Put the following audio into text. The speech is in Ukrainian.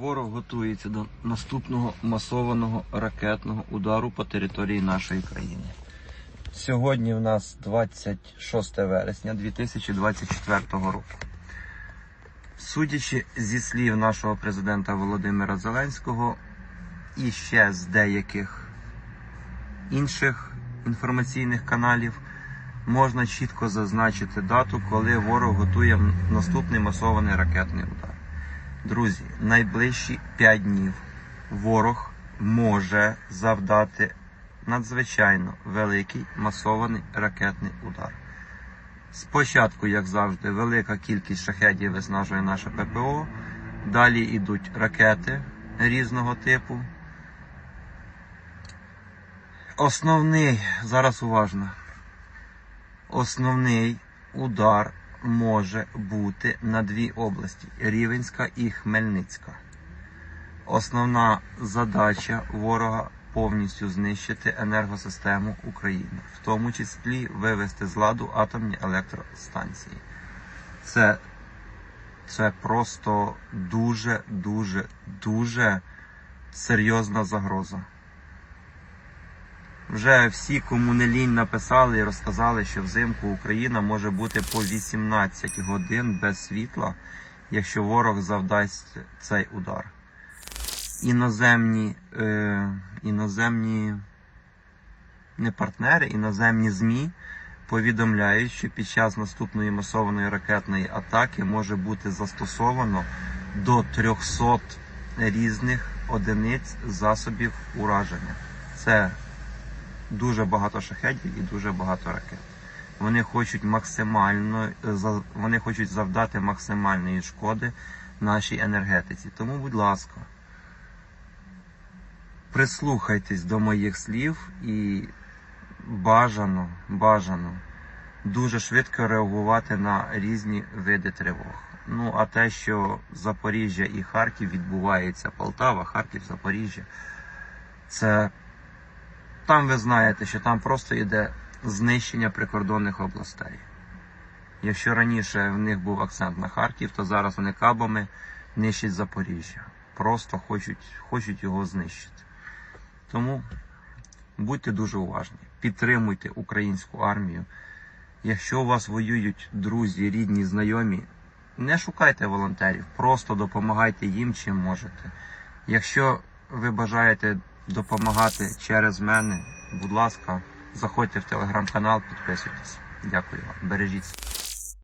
Ворог готується до наступного масованого ракетного удару по території нашої країни. Сьогодні в нас 26 вересня 2024 року. Судячи зі слів нашого президента Володимира Зеленського і ще з деяких інших інформаційних каналів, можна чітко зазначити дату, коли ворог готує наступний масований ракетний удар. Друзі, найближчі 5 днів ворог може завдати надзвичайно великий масований ракетний удар. Спочатку, як завжди, велика кількість шахедів виснажує наше ППО. Далі йдуть ракети різного типу. Основний, зараз уважно, основний удар може бути на дві області Рівенська і Хмельницька. Основна задача ворога повністю знищити енергосистему України, в тому числі вивести з ладу атомні електростанції. Це, це просто дуже, дуже, дуже серйозна загроза. Вже всі, кому не лінь, написали і розказали, що взимку Україна може бути по 18 годин без світла, якщо ворог завдасть цей удар. Іноземні, е, іноземні не партнери, іноземні ЗМІ повідомляють, що під час наступної масованої ракетної атаки може бути застосовано до 300 різних одиниць засобів ураження. Це дуже багато шахедів і дуже багато ракет. Вони хочуть максимально вони хочуть завдати максимальної шкоди нашій енергетиці. Тому, будь ласка, прислухайтесь до моїх слів і бажано, бажано дуже швидко реагувати на різні види тривог. Ну, а те, що Запоріжжя і Харків відбувається, Полтава, Харків, Запоріжжя, це там ви знаєте, що там просто йде знищення прикордонних областей. Якщо раніше в них був акцент на Харків, то зараз вони кабами нищать Запоріжжя. Просто хочуть, хочуть його знищити. Тому будьте дуже уважні, підтримуйте українську армію. Якщо у вас воюють друзі, рідні, знайомі, не шукайте волонтерів, просто допомагайте їм чим можете. Якщо ви бажаєте допомагати через мене, будь ласка, заходьте в телеграм-канал, підписуйтесь. Дякую вам. Бережіть. себе.